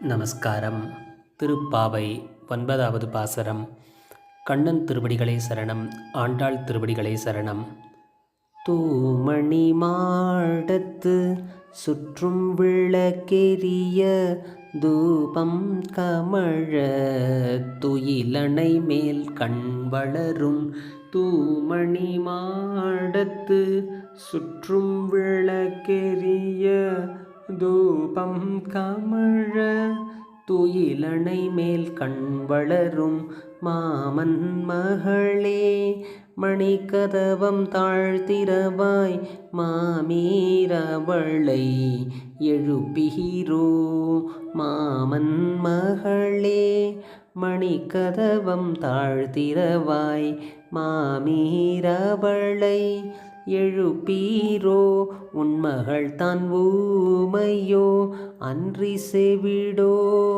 நமஸ்காரம். திருப்பாவை ஒன்பதாவது பாசரம். கண்ணன் திருவடிகளை சரணம் ஆண்டாள் திருவடிகளை சரணம். தூமணி மாடத்து சுற்றும் விளக்கெரிய தூபம் கமழ துயிலனை மேல் கண் வளரும் தூமணி மாடத்து சுற்றும் விளக்கெரிய தூபம் கமழ துயிலணை மேல் கண் வளரும் மாமன் மகளே மணிக்கதவம் தாழ்த்திரவாய் மாமீரவளை எழுப்பீரோ மாமன் மகளே மணிக்கதவம் தாழ்த்திரவாய் மாமீரவளை எழுப்பீரோ? உன்மகள் தான் ஊமையோ? அன்றி செவிடோ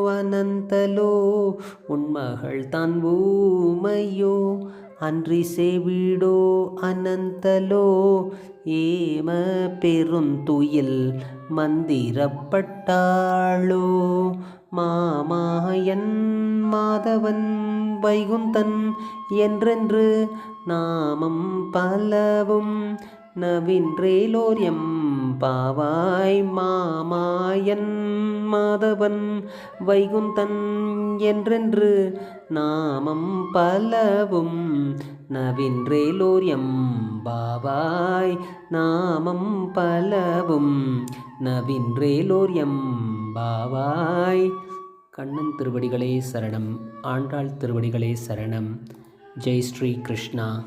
அனந்தலோ? உன்மகள் தான் ஊமையோ? அன்றி செவிடோ அனந்தலோ? ஏம பெருந்துயில் மந்திரப்பட்டாளோ? மாமாயன் மாதவன் வைகுந்தன் என்றென்று நாமம் பலவும் நவின்றேலோரியம் பாவாய் மாமாயன் மாதவன் வைகுந்தன் என்றென்று நாமம் பலவும் நவின்றேலோரியம் பாவாய் நாமம் பலவும் நவின்றேலோரியம் பாவாய் கண்ணன் திருவடிகளே சரணம் ஆண்டாள் திருவடிகளே சரணம். ஜெய் ஸ்ரீ கிருஷ்ணா.